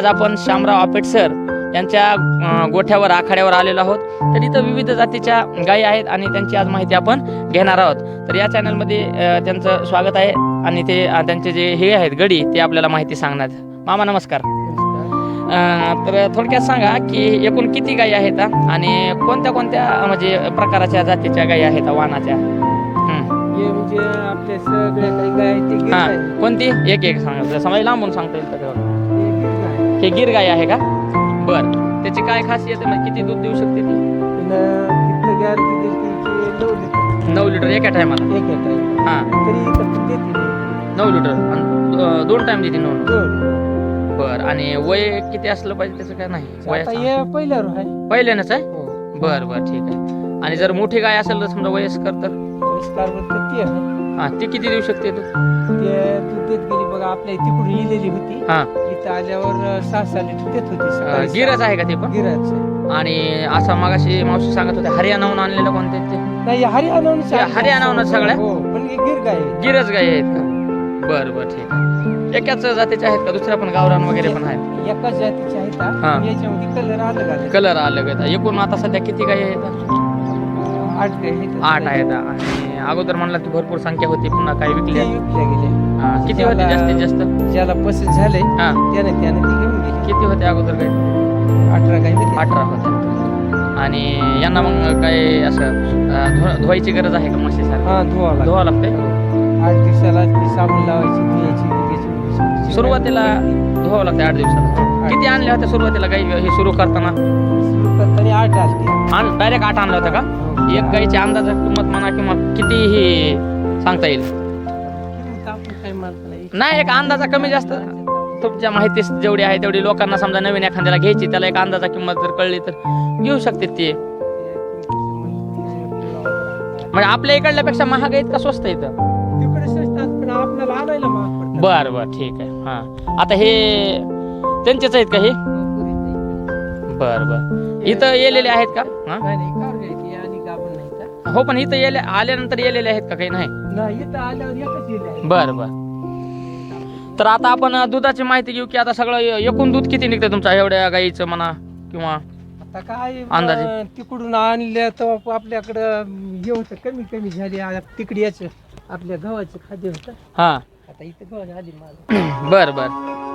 आज आपण शामराव आपेट सर यांच्या गोठ्यावर आखाड्यावर आलेलो आहोत. तर इथं विविध जातीच्या गायी आहेत आणि त्यांची आज माहिती आपण घेणार आहोत. तर या चॅनलमध्ये त्यांचं स्वागत आहे आणि ते त्यांचे जे हे आहेत गडी ते आपल्याला माहिती सांगणार. मामा नमस्कार. अं, तर थोडक्यात सांगा की एकूण किती गायी आहेत? आणि कोणत्या कोणत्या म्हणजे प्रकाराच्या जातीच्या गायी आहेत. हे म्हणजे. कोणती? एक एक सांगा. समजा लांबून सांगता येईल हे गिर गाय. आहे का? बर. त्याची काय खासियत आहे? म्हणजे किती दूध देऊ शकते ती? पुन्हा तिथं गॅरंटी दिली की नऊ लिटर. नऊ लिटर एका टायमाला? एक एक टाइम हा. तरी इथं पण देते. नऊ लिटर. आणि दोन टाइम देते नऊ. बर. आणि वय किती असलं पाहिजे त्याचं काय नाही? वय आता पहिल्यावर आहे. पहिल्यानंच आहे? हो. बर बर. ठीक आहे. आणि जर मोठी गाय असेल तर समजा वयस्कर तर? ती आहे? हा ती किती देऊ शकते तू? ते दूध देत गेली बघा आपल्या तिकडून इलेली होती. हा. इथं आल्यावर सहा सहा लिटर देत होती अं, सकाळी गिरच आहे का ते पण? गिराच आहे. आणि असा मागाशी मावशी सांगत होते हरियाणाहून आणलेलं कोणते ते? नाही हरियाणाहून हे हरियाणाहूनच सगळ्या? हो पण हे गिर गाय आहे. गिरच गाय आहेत का? बर बर ठीक आहे. एकाच जातीचे आहेत का? दुसऱ्या पण गावरान वगैरे पण आहेत? एकाच जातीचे आहेत हा. हा. याच्यामध्ये कलर अलग अलग कलर अलग आहेत. एकूण आता सध्या किती गायी आहेत? आठ आठ आहेत. आणि अगोदर म्हणला की भरपूर संख्या होती पुन्हा काही ते विकल्या विकल्या गेल्या. हा, किती होते जास्तीत जास्त? ज्याला पसंत झाले हा. त्याने त्याने ते घेऊन गेले. किती होते अगोदर काय अठरा होते. अठरा होते. आणि यांना मग काय असं धुवायची गरज आहे का म्हशी सारखं हा धुवा. धुवा लागते आठ दिवसाला ती साबण लावायची धुयायची. सुरुवातीला धुवावं लागते आठ दिवसाला. किती आणल्या होत्या सुरुवातीला गाई हे सुरू करताना? आठ आण डायरेक्ट आठ आणलं होतं का? एक गाईची अंदाजा किंमत म्हणा किंवा किती ही सांगता येईल. नाही. एक अंदाजा कमी जास्त तुमच्या माहिती जेवढी आहे तेवढी लोकांना समजा नवीन एखाद्याला घ्यायची त्याला एक अंदाजा किंमत जर कळली तर घेऊ शकते ते. म्हणजे आपल्या इकडल्यापेक्षा महाग आहेत का स्वस्त पडतं. बर बर ठीक आहे. हा. आता हे त्यांचेच आहेत का हे? बर बर. इथं येलेले आहेत का? हा? हो पण इथं येले आल्यानंतर येलेले आहेत का काही? नाही. बर बर. तर आता आपण दुधाची माहिती घेऊ की आता सगळं एकूण दूध किती निघतं तुमच्या एवढ्या गाईचं म्हणा किंवा आता काय अंदाजे? तिकडून आणल्या तर आपल्याकडं हे होतं कमी कमी झाली तिकडे याचं आपल्या गव्हाचं खाद्य होतं. हा. आता इथं गव्हाच्या आधी माझं बर बर.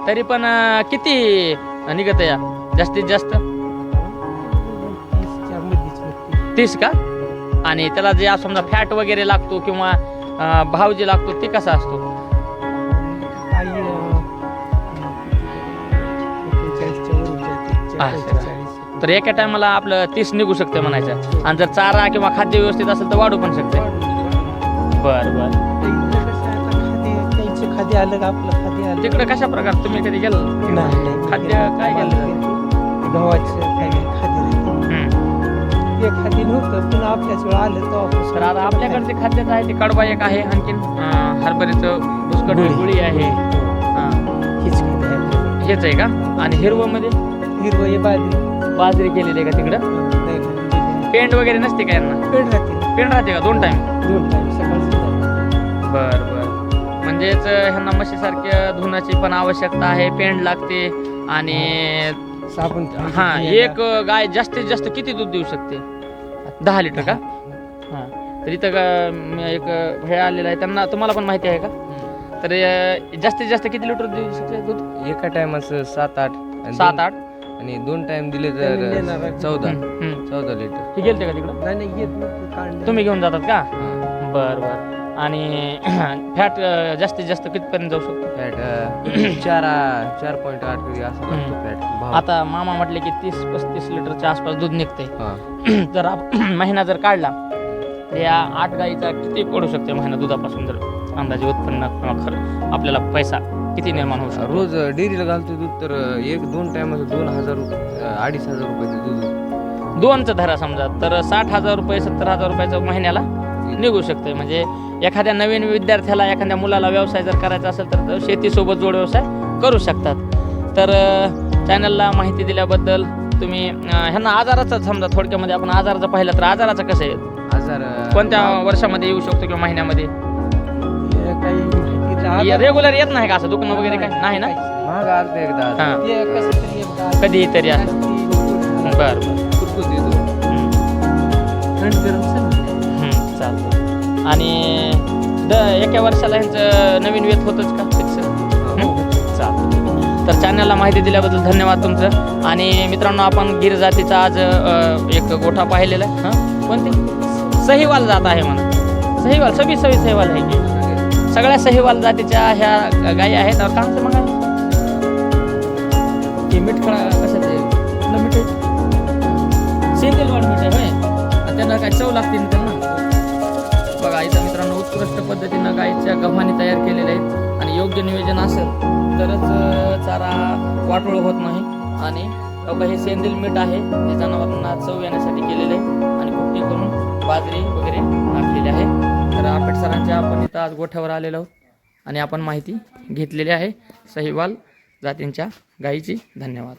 तरी पण अ, किती निघत या? जास्तीत जास्त? तीसच्या मध्येच निघते. तीस का? आणि त्याला जे असं समजा फॅट वगैरे लागतो किंवा अ, भाव जे लागतो ते कसा असतो? काही. असं. तर एका टायमाला आपलं तीस निघू शकते म्हणायचं. आणि जर चारा किंवा खाद्य व्यवस्थित असेल तर वाढू पण शकते बर बर. खाद्य आलं का आपलं खाद्य आलं? तिकडे कशा प्रकार तुम्ही कधी गेलो? नाही नाही. खाद्य काय केलं गव्हाचं काय काय खाद्य राहतं. ते खाद्य नव्हतं पण आपल्याच वेळ आलं तर आता आपल्याकडे जे खाद्याचं आहे ते कडबा एक आहे आणखीन अं, हरभऱ्याचं बुसकट गुळी. गुळी आहे. हां. हेच खाद्य आहे आपल्याकडे. हेच आहे का? आणि हिरवं मध्ये हिरवं हे बाजरी. बाजरी केलेली आहे का तिकडं? नाही खाल्लेली. पेंट वगैरे नसते का यांना? पेंड राहते. पेंट राहते का दोन टाइम दोन टाइम सकाळ संध्याकाळ. बर बर. म्हणजेच ह्यांना म्हशीसारख्या धुण्याची पण आवश्यकता आहे पेंड लागते आणि साबण हा एक गाय जास्तीत जास्त किती दूध देऊ शकते? दहा लिटर का? हा. तर इथं का- म, एक हे आलेलं आहे. त्यांना तुम्हाला पण माहिती आहे का? तर जास्तीत जास्त किती लिटर देऊ शकते दूध? एका टायमाचं सात आठ सात आठ? आणि दोन टाइम दिले तर. चौदा. चौदा लिटर. हे गेलते का तिकडं? नाही. तुम्ही घेऊन जातात का. बर बर. आणि फॅट जास्तीत जास्त कितपर्यंत जाऊ शकतो? फॅट चार चार पॉईंट आठ असं फॅट. आता मामा म्हटले की तीस पस्तीस लिटरच्या आसपास दूध निघते आप महिना जर काढला तर या आठ गाईचा किती पडू शकते महिना दुधापासून जर अंदाजे उत्पन्न किंवा खरं आपल्याला पैसा किती निर्माण होऊ शकतो? रोज डेअरीला घालतो दूध तर एक दोन टायमाचं दोन हजार रुपये अडीच हजार रुपयाचं दूध. दोनचं धरा समजा तर साठ हजार रुपये सत्तर हजार रुपयाचं महिन्याला निघू शकते म्हणजे एखाद्या नवीन विद्यार्थ्याला एखाद्या मुलाला व्यवसाय जर करायचा असेल तर शेतीसोबत जोड व्यवसाय करू शकतात तर चॅनलला माहिती दिल्याबद्दल तुम्ही ह्यांना आजाराचं समजा थोडक्यामध्ये आपण आजाराचं पाहिलं तर आजाराचं कसं आहे हजार अं, कोणत्या वर्षामध्ये येऊ शकतो किंवा महिन्यामध्ये हे काही. रेग्युलर येत नाही का असं दुखणं वगैरे काय नाही ना. महाग आलते एकदा आज. हां ते कसं तरी एकदा असं बरं बरं. हम्म. थंड गरम. चालतं आणि द एका वर्षाला ह्यांचं नवीन वेत होतच का? फिक्स चालतं. तर चॅनलला माहिती दिल्याबद्दल धन्यवाद तुमचं. आणि मित्रांनो आपण गिर जातीचा आज एक गोठा पाहिलेला आहे. हां? कोणती? सहीवाल जात आहे म्हणा. सहीवाल सभी सभी सहीवाल आहे की? सगळ्या सहीवाल जातीच्या ह्या गायी आहेत. कांचं मग आहे. की मीठ खळा आहे? कुठलं मीठ आहे सेंदेलवाड मीठ आहे. त्यांना काय चव लागते पद्धतीनं गाईच्या गव्हाणी तयार केलेल्या आहेत. आणि योग्य नियोजन असेल तरच चारा वाटोळ होत नाही. आणि बघा हे सेंदिल मीठ आहे हे जनावरांना चव येण्यासाठी केलेलं आहे. आणि कुठे करून बाजरी वगैरे टाकलेली आहे. तर आपेट सरांच्या आपण इथं आज गोठ्यावर आलेलो आहोत. आणि आपण माहिती घेतलेली आहे सहिवाल जातींच्या गायीची धन्यवाद.